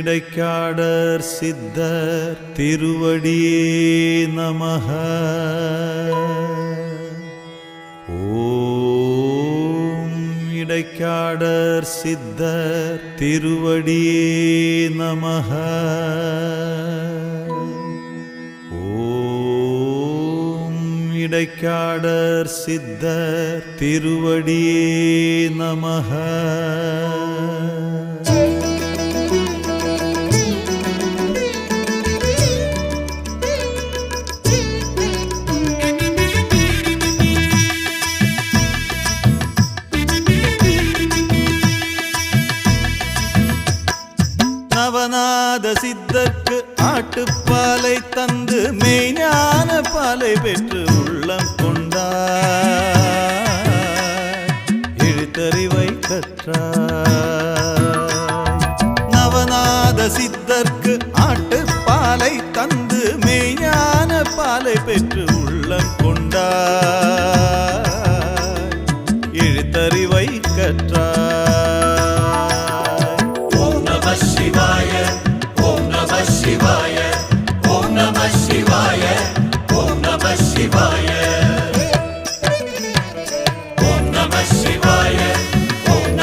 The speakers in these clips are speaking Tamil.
இடைக்காடர் சித்தர் திருவடியே நமக. ஓம் இடைக்காடர் சித்தர் திருவடியே நமக. ஓம் இடைக்காடர் சித்தர் திருவடியே நமக. நவநாத சித்தர்க்கு ஆட்டுப்பாலை தந்து மெய்ஞான பாலை பெற்று உள்ளம் கொண்டார். எழுத்தறிவை கற்றார் நவநாத சித்தர்க்கு ஆட்டுப்பாலை தந்து மெய்ஞான பாலை பெற்று உள்ள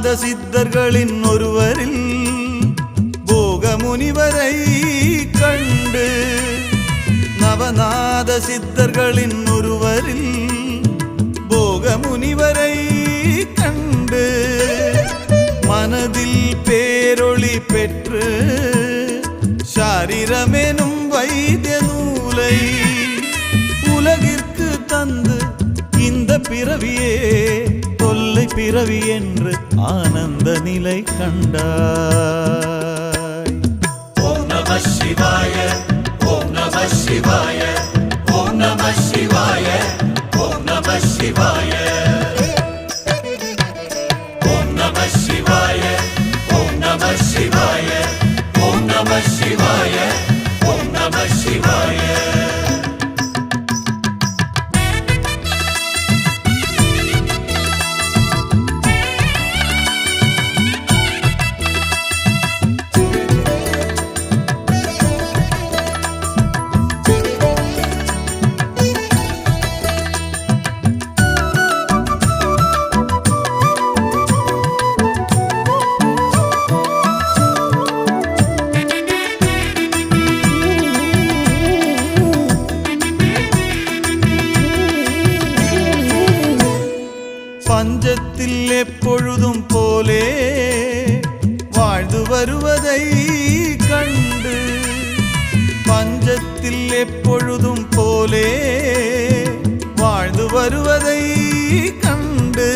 நவநாத சித்தர்களின் ஒருவரில் போக முனிவரை கண்டு நவநாத சித்தர்களின் ஒருவரில் போக முனிவரை கண்டு மனதில் பேரொளி பெற்று சாரிரமெனும் வைத்திய நூலை உலகிற்கு தந்து இந்த பிறவியே பிறவி என்று ஆனந்த நிலை கண்டாய். ஓம் நம சிவாய ஓம் நம சிவாய ஓம் நம சிவாய ஓம் நம சிவாய. ஓம் நம சிவாய ஓம் நம சிவாய ஓம் நம சிவாய. எப்பொழுதும் போலே வாழ்ந்து வருவதை கண்டு பஞ்சத்தில் எப்பொழுதும் போலே வாழ்ந்து வருவதை கண்டு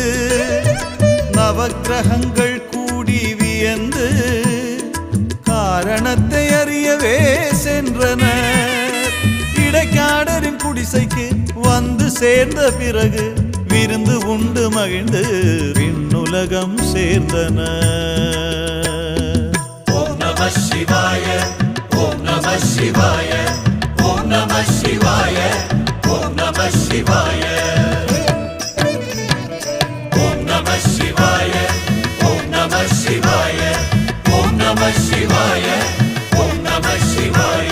நவக்கிரகங்கள் கூடி வியந்து காரணத்தை அறியவே சென்றனர் இடைக்காடரின் குடிசைக்கு வந்து சேர்ந்த பிறகு விருந்து உண்டு மகிழ்ந்து விண்ணுலகம் சேர்ந்தனர் ஓம் நம சிவாய ஓம் நம சிவாய ஓம் நம சிவாய ஓம் நம சிவாய. ஓம் நம சிவாய ஓம் நம சிவாய ஓம் நம சிவாய ஓம் நம சிவாய.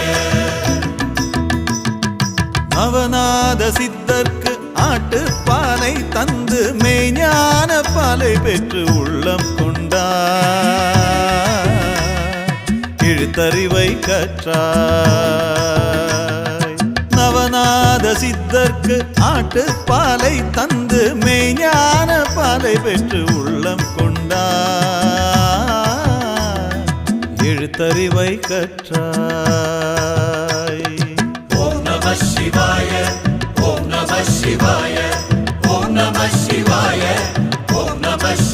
நவநாத சித்தர்க்கு பெற்று உள்ளம் கொண்டார். எழுத்தறிவை கற்றாய். நவநாத சித்தர்க்கு ஆட்டு பாலை தந்து மெய்ஞான பாலை பெற்று உள்ளம் கொண்டார். எழுத்தறிவை கற்றார்